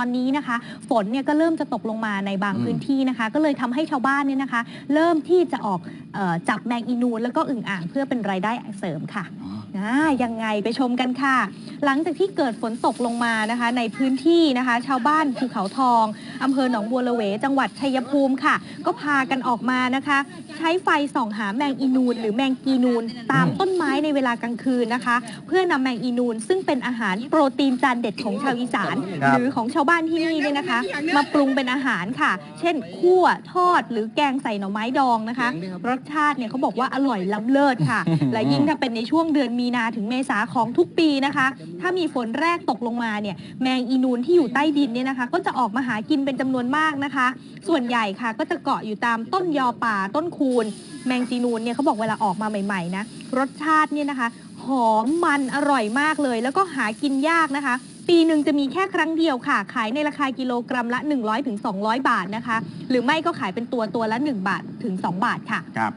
ตอนนี้นะคะฝนเนี่ยก็เริ่มจะตกลงมาในบางอืมพื้นที่นะคะ ก็เลยทำให้ชาวบ้านเนี่ยนะคะ เริ่มที่จะออกเออจับแมงอีนูนแล้วก็อึ่งอ่างเพื่อเป็นรายได้เสริมค่ะอ๋ออ่ายังไงไปชมกันค่ะหลังจากที่เกิดฝนตกลงมานะคะ ในพื้นที่นะคะ ชาวบ้านภูเขาทองอำเภอหนองบัวละเว จังหวัดชัยภูมิค่ะ ก็พากันออกมานะคะ ใช้ไฟส่องหาแมงอีนูน หรือแมงกีนูน ตามต้นไม้ในเวลากลางคืนนะคะ เพื่อนำแมงอีนูน ซึ่งเป็นอาหารโปรตีนจานเด็ดของชาวอีสานครับหรือของชาวบ้านที่นี่เนี่ยนะคะ มาปรุงเป็นอาหารค่ะ เช่นคั่วทอด หรือแกงใส่หน่อไม้ดองนะคะ รสชาติเนี่ยเขาบอกว่าอร่อยล้ำเลิศค่ะ และยิ่งถ้าเป็นในช่วงเดือนมีนาถึงเมษาของทุกปีนะคะถ้ามีฝนแรกตกลงมาเนี่ยแมงอีนูนที่อยู่ใต้ดินเนี่ยนะคะ ก็จะออกมาหากินเป็นจำนวนมากนะคะ ส่วนใหญ่ค่ะก็จะเกาะอยู่ตามต้นยอป่าต้นคูน แมงจีนูนเนี่ยเขาบอกเวลาออกมาใหม่ๆนะรสชาติเนี่ยนะคะหอมมันอร่อยมากเลย แล้วก็หากินยากนะคะ ปีหนึ่งจะมีแค่ครั้งเดียวค่ะ ขายในราคากิโลกรัมละ 100-200 บาทนะคะ หรือไม่ก็ขายเป็นตัวตัวละ 1 บาทถึง 2 บาทค่ะครับ